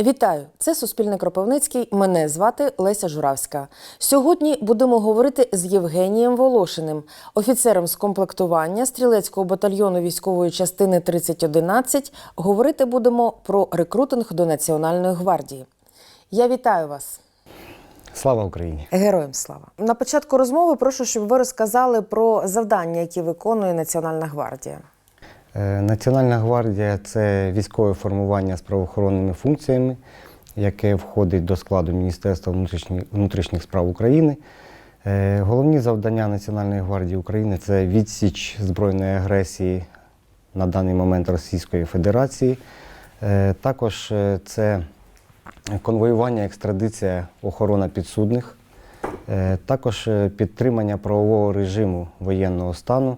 Вітаю! Це Суспільне Кропивницький. Мене звати Леся Журавська. Сьогодні будемо говорити з Євгенієм Волошиним, офіцером з комплектування стрілецького батальйону військової частини 3011. Говорити будемо про рекрутинг до Національної гвардії. Я вітаю вас. Слава Україні! Героям слава! На початку розмови прошу, щоб ви розказали про завдання, які виконує Національна гвардія. Е, Національна гвардія це військове формування з правоохоронними функціями, яке входить до складу Міністерства внутрішніх, справ України. Е, Головні завдання Національної гвардії України це відсіч збройної агресії на даний момент Російської Федерації. Е, Також це конвоювання, екстрадиція, охорона підсудних, також підтримання правового режиму воєнного стану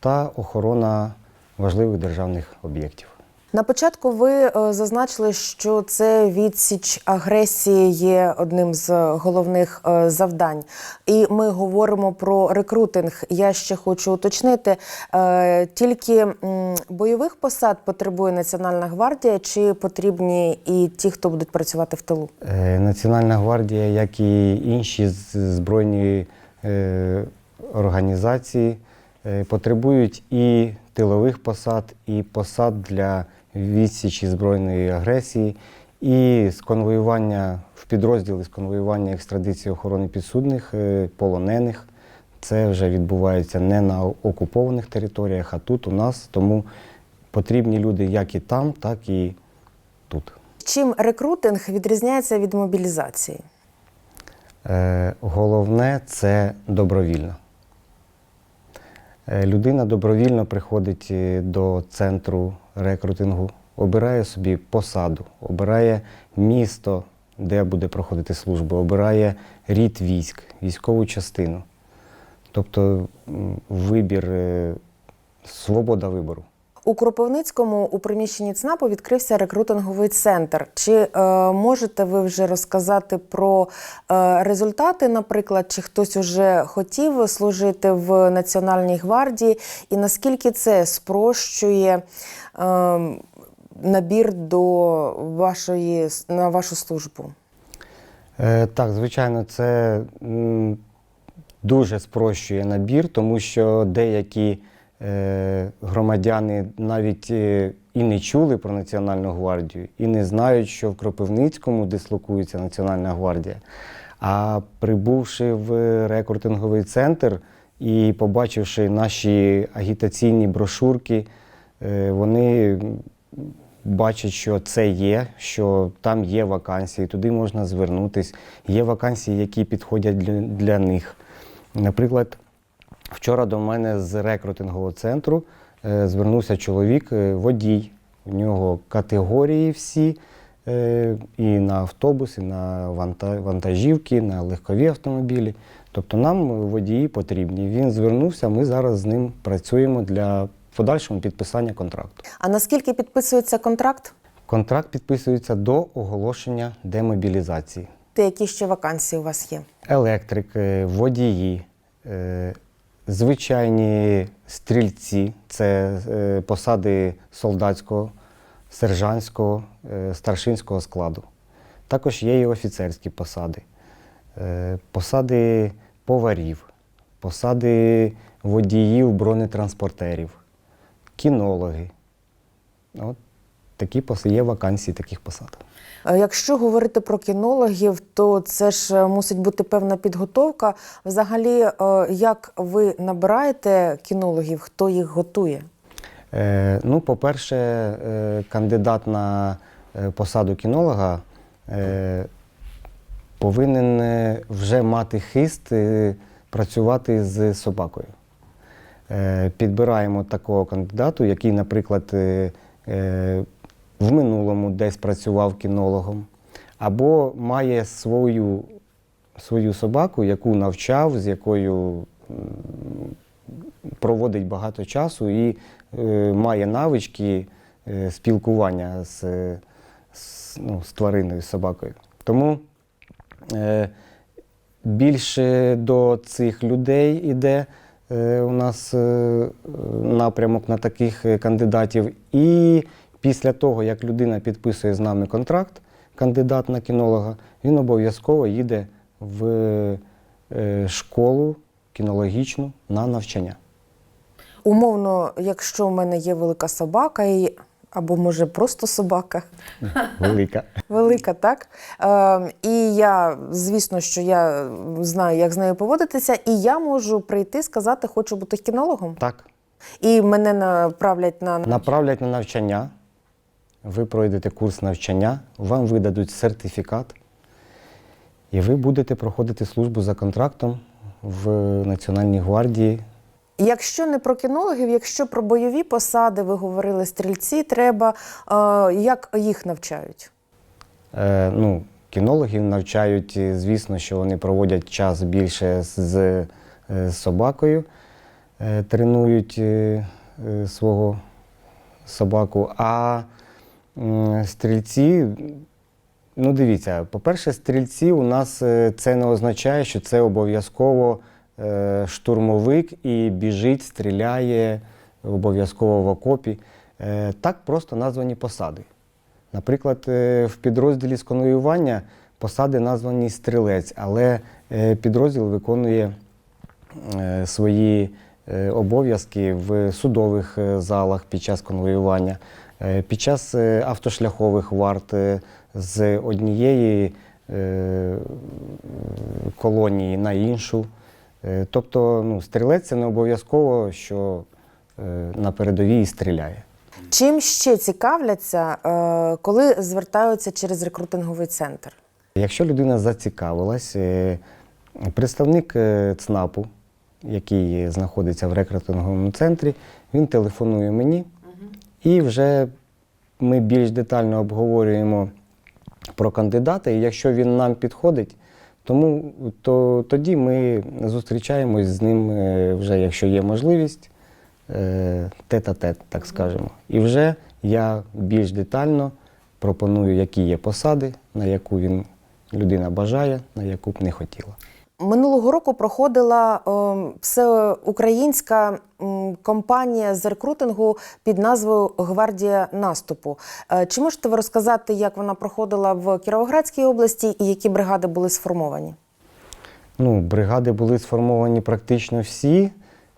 та охорона важливих державних об'єктів. На початку ви е, зазначили, що це відсіч агресії є одним з головних е, завдань. І ми говоримо про рекрутинг. Я ще хочу уточнити, е, тільки бойових посад потребує Національна гвардія, чи потрібні і ті, хто будуть працювати в тилу? Національна гвардія, як і інші збройні організації, потребують і тилових посад, і посад для відсічі збройної агресії, і з конвоювання в підрозділи з конвоювання екстрадиції охорони підсудних, е, полонених. Це вже відбувається не на окупованих територіях, а тут у нас. Тому потрібні люди як і там, так і тут. Чим рекрутинг відрізняється від мобілізації? Е, Головне це добровільно. Е, Людина добровільно приходить е, до центру рекрутингу, обирає собі посаду, обирає місто, де буде проходити службу, обирає рід військ, військову частину. Тобто вибір, е, свобода вибору. У Кропивницькому у приміщенні ЦНАПу відкрився рекрутинговий центр. Чи е, можете ви вже розказати про е, результати, наприклад, чи хтось уже хотів служити в Національній гвардії, і наскільки це спрощує е, набір до вашої на вашу службу? Е, Так, звичайно, це м, дуже спрощує набір, тому що деякі громадяни навіть е, і не чули про Національну гвардію, і не знають, що в Кропивницькому дислокується Національна гвардія. А прибувши в рекрутинговий центр і побачивши наші агітаційні брошурки, е, вони бачать, що це є, що там є вакансії, туди можна звернутись. Є вакансії, які підходять для них. Наприклад, вчора до мене з рекрутингового центру е, звернувся чоловік, е, водій. У нього категорії всі е, і на автобус, і на вантажівки, на легкові автомобілі. Тобто нам водії потрібні. Він звернувся, ми зараз з ним працюємо для подальшого підписання контракту. А наскільки підписується контракт? Контракт підписується до оголошення демобілізації. Та які ще вакансії у вас є? Електрики, водії, звичайні стрільці це е, посади солдатського, сержантського, е, старшинського складу. Також є і офіцерські посади, Е, посади поварів, посади водіїв бронетранспортерів, кінологи. От такі є вакансії таких посад. Е, Якщо говорити про кінологів, то це ж е, мусить бути певна підготовка. Взагалі, е, як ви набираєте кінологів, хто їх готує? Е, ну, по-перше, кандидат на посаду кінолога е, повинен вже мати хист працювати з собакою. Е, підбираємо такого кандидату, який, наприклад, е, в минулому десь працював кінологом, або має свою, свою собаку, яку навчав, з якою проводить багато часу і е, має навички е, спілкування з, з, ну, з твариною, з собакою. Тому е, більше до цих людей іде е, у нас е, напрямок на таких е, кандидатів. І після того, як людина підписує з нами контракт, кандидат на кінолога, він обов'язково їде в е, школу кінологічну на навчання. Умовно, якщо в мене є велика собака, і, або може просто собака, Велика. велика, так? Е, і я, звісно, що я знаю, як з нею поводитися, і я можу прийти сказати, хочу бути кінологом. Так. І мене направлять на Направлять на навчання. Ви пройдете курс навчання, вам видадуть сертифікат, і ви будете проходити службу за контрактом в Національній гвардії. Якщо не про кінологів, якщо про бойові посади, ви говорили стрільці, треба е, як їх навчають? Е, ну, кінологів навчають, звісно, що вони проводять час більше з, з е, собакою, е, тренують е, свого собаку. А стрільці, ну дивіться, по-перше, стрільці у нас е, це не означає, що це обов'язково е, штурмовик і біжить, стріляє обов'язково в окопі. Е, Так просто названі посади. Наприклад, в підрозділі з конвоювання посади названі стрілець, але підрозділ виконує свої обов'язки в судових залах під час конвоювання, під час е, автошляхових варт е, з однієї е, колонії на іншу. Е, Тобто ну, стрілець це не обов'язково, що е, на передовій стріляє. Чим ще цікавляться, е, коли звертаються через рекрутинговий центр? Якщо людина зацікавилась, е, представник е, ЦНАПу, який знаходиться в рекрутинговому центрі, він телефонує мені і вже ми більш детально обговорюємо про кандидата. І якщо він нам підходить, тому то тоді ми зустрічаємось з ним е, вже, якщо є можливість, е, тет-а-тет, так скажемо. І вже я більш детально пропоную, які є посади, на яку він людина бажає, на яку б не хотіла. Минулого року проходила е, всеукраїнська компанія з рекрутингу під назвою Гвардія наступу. Е, Чи можете ви розказати, як вона проходила в Кіровоградській області і які бригади були сформовані? Ну, бригади були сформовані практично всі,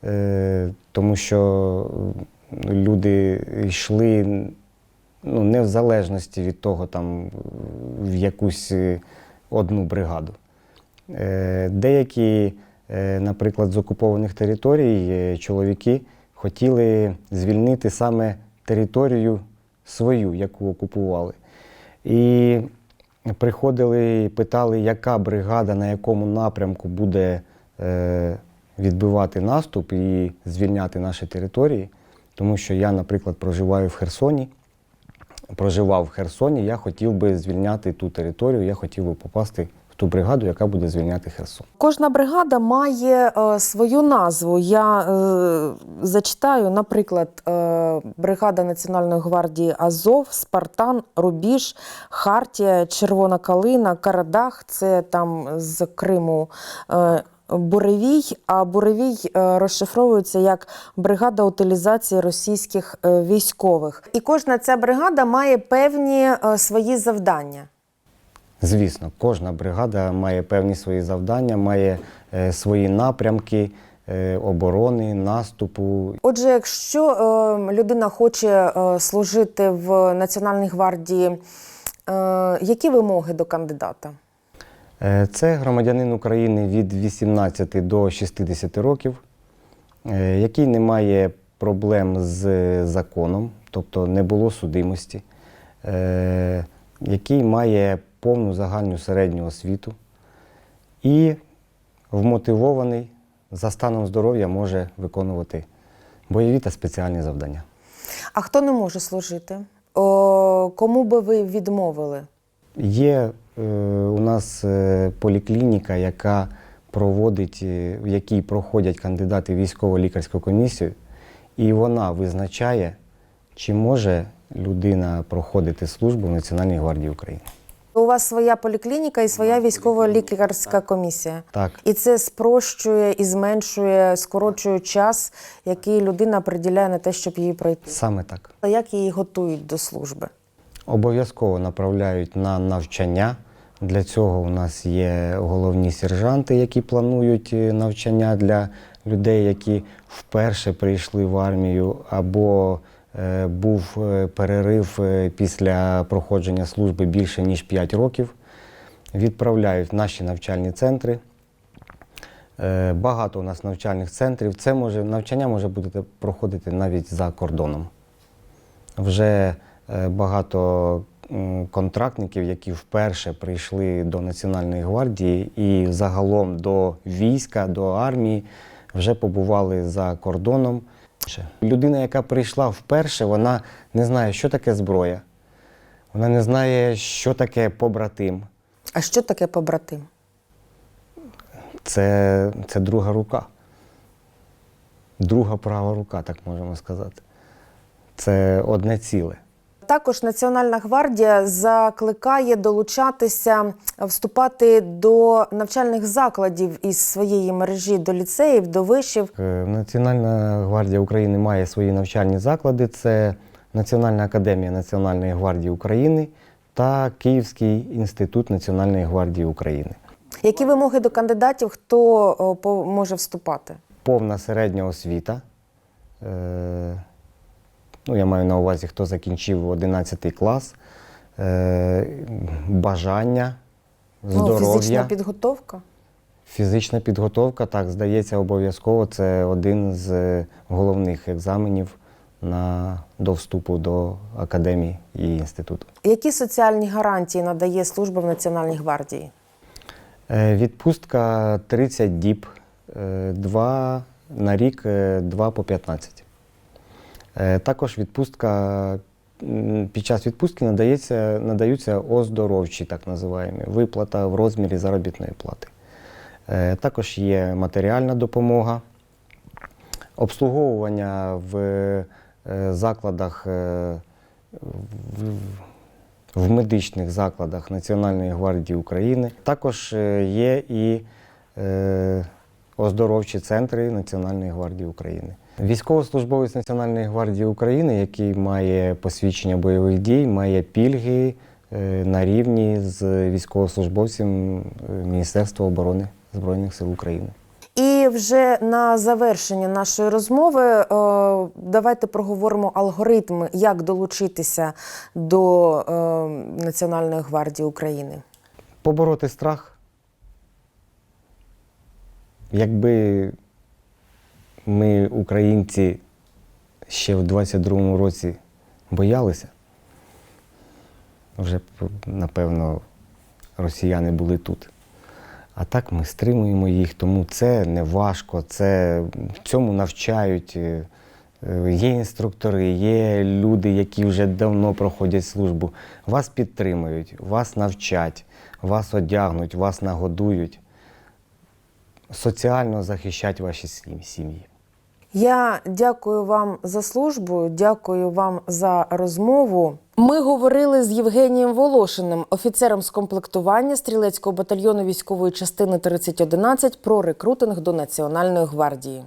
е, тому що люди йшли ну, не в залежності від того, там, в якусь е, одну бригаду. Е, Деякі, е, наприклад, з окупованих територій е, чоловіки хотіли звільнити саме територію свою, яку окупували. І приходили і питали, яка бригада на якому напрямку буде відбивати наступ і звільняти наші території. Тому що я, наприклад, проживаю в Херсоні. Проживав в Херсоні, я хотів би звільняти ту територію, я хотів би попасти ту бригаду, яка буде звільняти Херсон. Кожна бригада має е, свою назву. Я е, зачитаю, наприклад, е, бригада Національної гвардії Азов, Спартан, Рубіж, Хартія, Червона Калина, Карадах це там з Криму. Е, Буревій, а буревій е, розшифровується як бригада утилізації російських е, військових. І кожна ця бригада має певні е, свої завдання. Звісно, кожна бригада має певні свої завдання, має е, свої напрямки е, оборони, наступу. Отже, якщо е, людина хоче е, служити в Національній гвардії, е, які вимоги до кандидата? Е, Це громадянин України від 18 до 60 років, е, який не має проблем з законом, тобто не було судимості, е, який має повну загальну середню освіту і вмотивований за станом здоров'я може виконувати бойові та спеціальні завдання. А хто не може служити? О, кому би ви відмовили? Є е, у нас е, поліклініка, яка проводить, е, в якій проходять кандидати військово-лікарську комісію, і вона визначає, чи може людина проходити службу в Національній гвардії України. У вас своя поліклініка і своя військово-лікарська комісія. Так, І це спрощує і зменшує, скорочує час, який людина приділяє на те, щоб її пройти. саме так. А як її готують до служби? Обов'язково направляють на навчання. Для цього у нас є головні сержанти, які планують е, навчання для людей, які вперше прийшли в армію, або був е, перерив е, після проходження служби більше ніж 5 років. Відправляють в наші навчальні центри. Е, Багато у нас навчальних центрів. Це може навчання може бути проходити навіть за кордоном. Вже е, багато контрактників, які вперше прийшли до Національної гвардії і загалом до війська, до армії, вже побували за кордоном. Людина, яка прийшла вперше, вона не знає, що таке зброя, вона не знає, що таке побратим. А що таке побратим? Це, це друга рука. Друга права рука, так можемо сказати. Це одне ціле. Також Національна гвардія закликає долучатися, вступати до навчальних закладів із своєї мережі до ліцеїв, до вишів. Е, Національна гвардія України має свої навчальні заклади. Це Національна академія Національної гвардії України та Київський інститут Національної гвардії України. Які вимоги до кандидатів, хто о, може вступати? Повна середня освіта. Ну, я маю на увазі, хто закінчив 11 клас, е, бажання, Ну, фізична підготовка. Фізична підготовка, так, здається, обов'язково. Це один з головних екзаменів на, до вступу до академії і інституту. Які соціальні гарантії надає служба в Національній гвардії? Е, Відпустка 30 діб, е, два на рік, е, 2 по 15. Е, Також відпустка, під час відпустки надається, надаються оздоровчі, так називаємо, виплата в розмірі заробітної плати. Е, Також є матеріальна допомога, обслуговування в е, закладах, в- медичних закладах Національної гвардії України. Також є і оздоровчі центри Національної гвардії України. Військовослужбовець Національної гвардії України, який має посвідчення бойових дій, має пільги е, на рівні з військовослужбовцем е, Міністерства оборони Збройних сил України. І вже на завершення нашої розмови е, давайте проговоримо алгоритми, як долучитися до Національної гвардії України. побороти страх. Якби ми, українці, ще в 22-му році боялися, вже напевно, росіяни були тут. А так ми стримуємо їх, тому це не важко, це цьому навчають. е, Є інструктори, є люди, які вже давно проходять службу. Вас підтримують, вас навчать, вас одягнуть, вас нагодують. Соціально захищати ваші сім- сім'ї. Я дякую вам за службу, дякую вам за розмову. Ми говорили з Євгенієм Волошиним, офіцером з комплектування стрілецького батальйону військової частини 3011 про рекрутинг до Національної гвардії.